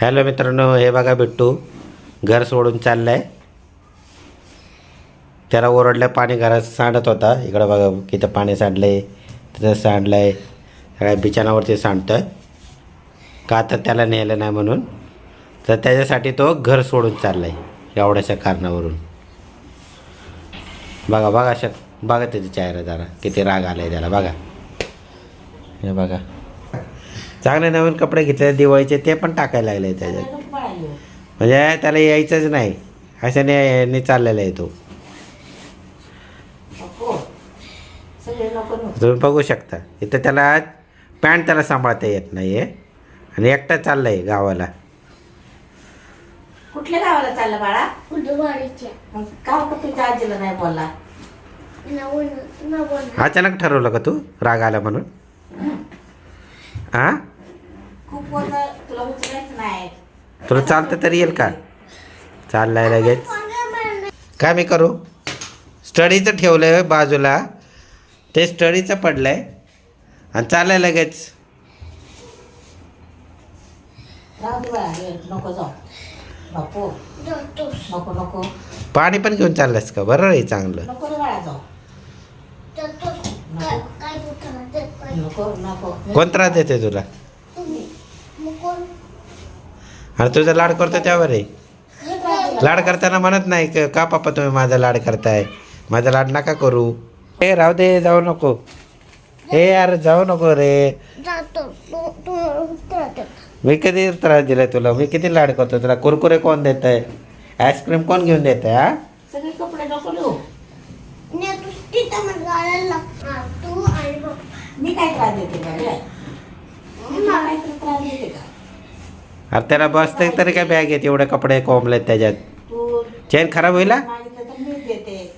Hello मित्रांनो हे बघा बिट्टू. घर सोडून चाललं आहे त्याला ओरडलं पाणी घरात सांडत होता. इकडं बघा किती पाणी सांडलं आहे तिथं सांडलंय. सगळ्या बिछाणावरती सांडतं का तर त्याला नेलं नाही म्हणून. तर त्याच्यासाठी तो घर सोडून चाललाय एवढ्याशा कारणावरून. बघा बघा शक बघा त्याची चेहरा जरा. किती राग आला आहे त्याला बघा. हे बघा. चांगले नवीन कपडे घेतले दिवाळीचे ते पण टाकायला लागले त्याच्यात. म्हणजे त्याला यायचंच नाही. अशाने यांनी चाललेला आहे तो. तुम्ही बघू शकता. इथं त्याला पॅन्ट त्याला सांभाळता येत नाही आहे आणि एकटा चाललं आहे गावाला. कुठल्या गावाला चाललं बाळा? का तुझ्या आजीला नाही बोलला? नवन नवन अचानक ठरवलं का तू? राग आला म्हणून? हां खूप तुला उचलायचं नाही. तुला चालतं तरी येईल का? चाललाय लगेच. काय मी करू? स्टडीचं ठेवलं आहे बाजूला. ते स्टडीचं पडलं आहे आणि चाललंय लगेच. राहू दे बाळा नको जाऊ. बापू जातोस नको नको. पाणी पण घेऊन चाललंयस का? बरं चांगलं. नको रे बाळा जाऊ. नको. नको कोण त्रास देते तुला? आणि तुझा लाड करतो त्यावर आहे लाड करताना म्हणत नाही क- पापा तुम्ही माझा लाड करताय? माझा लाड नका करू. ए राहू दे जाऊ नको. ए यार जाऊ नको रे. मी कधी त्रास दिलाय तुला? मी किती लाड करतो तुला? कुरकुरे कोण देत आहे आईस्क्रीम कोण घेऊन देत आहे हा हा, मी काय त्रास देते का? अरे त्याला बसते तरी काय बॅग येते? एवढे कपडे कोंबलेत त्याच्यात. चेन खराब होईल? मागितलं तर मी देते.